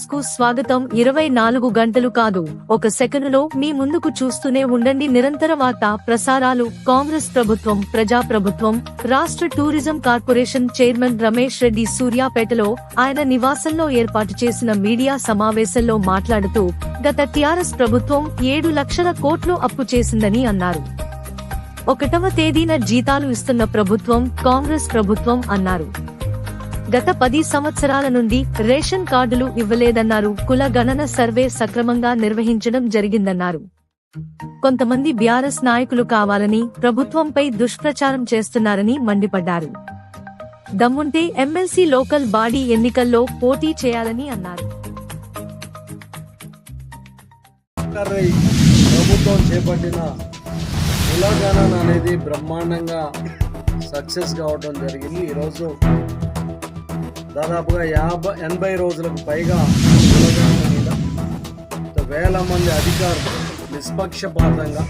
న్యూస్కు స్వాగతం. ఇరవై నాలుగు గంటలు కాదు. ఒక సెకనులో మీ ముందుకు చూస్తూనే ఉండండి నిరంతర వార్త ప్రసారాలు. కాంగ్రెస్ ప్రభుత్వం ప్రజా ప్రభుత్వం రాష్ట్ర tourism corporation chairman Ramesh Reddy సూర్యాపేటలో ఆయన నివాసంలో ఏర్పాటు చేసిన మీడియా సమావేశంలో మాట్లాడుతూ గత టిఆర్ఎస్ ప్రభుత్వం ఏడు లక్షల కోట్లు అప్పు చేసిందని అన్నారు. ఒకటవ తేదీన జీతాలు ఇస్తున్న ప్రభుత్వం కాంగ్రెస్ ప్రభుత్వం అన్నారు. గత పది సంవత్సరాల నుండి రేషన్ కార్డులు ఇవ్వలేదన్నారు. కుల గణన సర్వే సక్రమంగా నిర్వహించడం జరిగిందన్నారు. కొంతమంది బీఆర్ఎస్ నాయకులు కావాలని ప్రభుత్వంపై దుష్ప్రచారం చేస్తున్నారని మండిపడ్డారు. దమ్ముంటే ఎమ్మెల్సీ లోకల్ బాడీ ఎన్నికల్లో పోటీ చేయాలని అన్నారు. ప్రభుత్వం చేపట్టిన కులగణన అనేది బ్రహ్మాండంగా సక్సెస్ కావడం జరిగింది. ఈరోజు దాదాపుగా యాభై ఎనభై రోజులకు పైగా మీద వేల మంది అధికారులు నిష్పక్షపాతంగా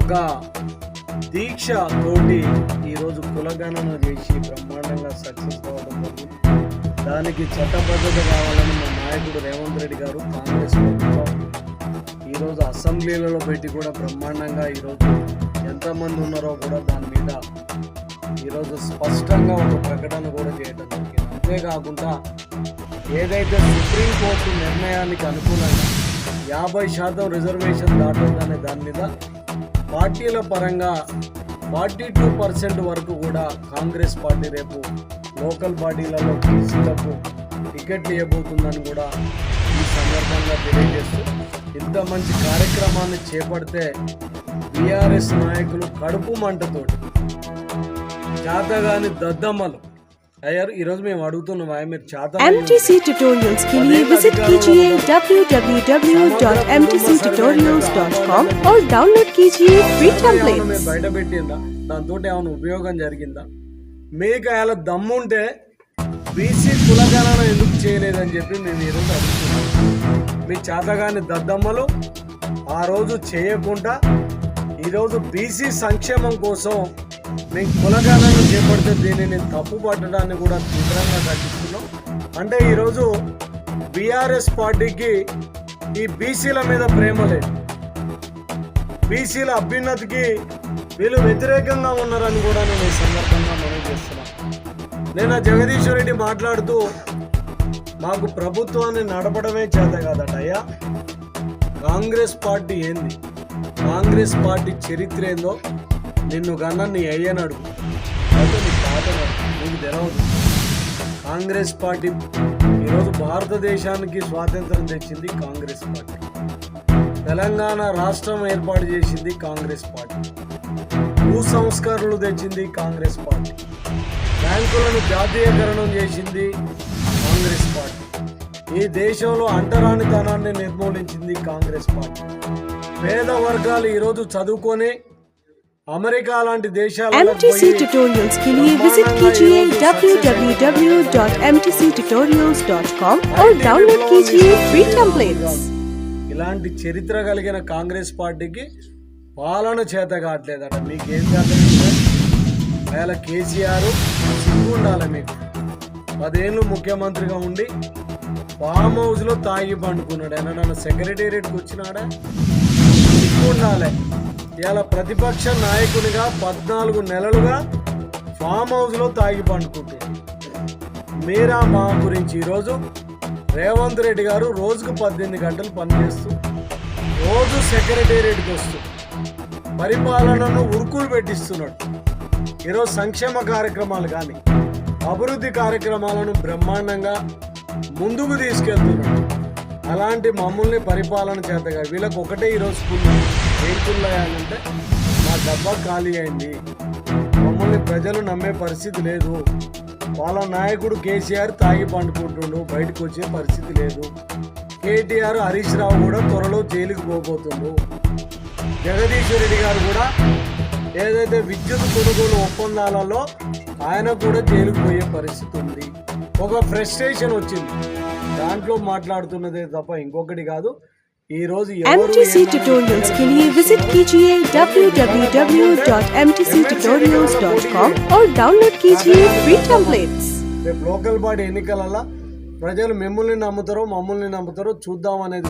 ఒక దీక్ష తోటి ఈరోజు కులగణన చేసి బ్రహ్మాండంగా సక్సెస్ కావడం జరిగింది. దానికి చట్టబద్ధత కావాలని మా నాయకుడు రేవంత్ రెడ్డి గారు కాంగ్రెస్ ప్రభుత్వం ఈరోజు అసెంబ్లీలలో పెట్టి కూడా బ్రహ్మాండంగా ఈరోజు ఎంతమంది ఉన్నారో కూడా దాని మీద ఈరోజు స్పష్టంగా ఒక ప్రకటన కూడా చేయడం జరిగింది. అంతేకాకుండా ఏదైతే సుప్రీంకోర్టు నిర్ణయానికి అనుకూలంగా యాభై శాతం రిజర్వేషన్ దాటొద్దనే దాని మీద పార్టీల పరంగా ఫార్టీ టూ పర్సెంట్ వరకు కూడా కాంగ్రెస్ పార్టీ రేపు లోకల్ పార్టీలలో టీసీలకు టికెట్ ఇవ్వబోతుందని కూడా ఈ సందర్భంగా తెలియజేస్తూ ఇంత మంచి కార్యక్రమాన్ని చేపడితే బీఆర్ఎస్ నాయకులు కడుపు మంటతోటి చేతగాని దద్దమ్మలు అయ్యారు ఈరోజు మేము అడుగుతున్నాం అయ్యా మీరు చేత MTC tutorials के लिए visit कीजिए www.mtctutorials.com और डाउनलोड कीजिए free templates. బయట పెట్టిందా దాంతో ఏమైనా ఉపయోగం జరిగిందా మీకు అలా దమ్ముంటే బీసీ కులగణన ఎందుకు చేయలేదని చెప్పి మేము ఈరోజు అడుగుతున్నాం మీ చేతగాని దద్దమ్మలు ఆ రోజు చేయకుండా ఈరోజు బీసీ సంక్షేమం కోసం మేము కులగాలను చేపడితే దీనిని తప్పు పట్టడాన్ని కూడా తీవ్రంగా ఖండిస్తున్నాం. అంటే ఈరోజు బీఆర్ఎస్ పార్టీకి ఈ బీసీల మీద ప్రేమ లేదు. బీసీల అభ్యున్నతికి వీళ్ళు వ్యతిరేకంగా ఉన్నారని కూడా నేను ఈ సందర్భంగా మనం చేస్తున్నాను నేను జగదీశ్వర జగదీశ్వర్ రెడ్డి మాట్లాడుతూ మాకు ప్రభుత్వాన్ని నడపడమే చేత కాదట అయ్యా. కాంగ్రెస్ పార్టీ ఏంది? కాంగ్రెస్ పార్టీ చరిత్ర ఏందో నిన్ను కన్నా నీ అయ్యనాడు అయితే నీ తాతనాడు నీకు తెలవదు. కాంగ్రెస్ పార్టీ ఈరోజు భారతదేశానికి స్వాతంత్రం తెచ్చింది కాంగ్రెస్ పార్టీ. తెలంగాణ రాష్ట్రం ఏర్పాటు చేసింది కాంగ్రెస్ పార్టీ. భూ సంస్కరణలు తెచ్చింది కాంగ్రెస్ పార్టీ. బ్యాంకులను జాతీయకరణం చేసింది కాంగ్రెస్ పార్టీ. ఈ దేశంలో అంటరానితనాన్ని నిర్మూలించింది కాంగ్రెస్ పార్టీ. పేద వర్గాలు ఈరోజు చదువుకొని అమెరికా లాంటి దేశాలలో MTC tutorials के लिए visit कीजिए www.mtctutorials.com और डाउनलोड कीजिए free templates. ఇలాంటి చరిత్ర కలిగిన కాంగ్రెస్ పార్టీకి పాలన చేత కావట్లేదట మీకు ఏం చేత అయాల కేసీఆర్ సిగ్గు ఉండాలి మీకు పదేళ్ళు ముఖ్యమంత్రిగా ఉండి ఫామ్ హౌస్లో తాగి పండుకున్నాడు ఏమన్నా సెక్రటేరియట్కి వచ్చినాడా సిగ్గు ఉండాలి ఇలా ప్రతిపక్ష నాయకునిగా పద్నాలుగు నెలలుగా ఫామ్ హౌస్లో తాగి పండుకుంటున్నాడు మీరా మా గురించి ఈరోజు రేవంత్ రెడ్డి గారు రోజుకు పద్దెనిమిది గంటలు పనిచేస్తూ రోజు సెక్రటేరియట్కి వస్తూ పరిపాలనను ఉరుకులు పెట్టిస్తున్నాడు. ఈరోజు సంక్షేమ కార్యక్రమాలు కానీ అభివృద్ధి కార్యక్రమాలను బ్రహ్మాండంగా ముందుకు తీసుకెళ్తున్నాడు. అలాంటి మమ్మల్ని పరిపాలన చేతగా వీళ్ళకి ఒకటే ఈరోజు స్కూల్ స్కూల్ అంటే మా డబ్బా ఖాళీ అయింది. మమ్మల్ని ప్రజలు నమ్మే పరిస్థితి లేదు. వాళ్ళ నాయకుడు కేసీఆర్ తాగి పండుకుంటుండు బయటకు వచ్చే పరిస్థితి లేదు. కేటీఆర్ హరీష్ రావు కూడా త్వరలో జైలుకి పోబోతుండు. జగదీశ్వర్ రెడ్డి గారు కూడా ఏదైతే విద్యుత్ కొనుగోలు ఒప్పందాలలో ఆయన కూడా జైలుకు పోయే పరిస్థితి ఉంది. ఒక ఫ్రస్ట్రేషన్ వచ్చింది. దాంట్లో మాట్లాడుతున్నదే తప్ప ఇంకొకటి కాదు. MTC ఏమన్నా- tutorials के लिए visit कीजिए www.mtctutorials.com और डाउनलोड कीजिए free templates. రేపు లోకల్ బాడీ ఎన్నికలలో ప్రజలు మిమ్మల్ని నమ్ముతారో మమ్మల్ని నమ్ముతారో చూద్దాం అనేది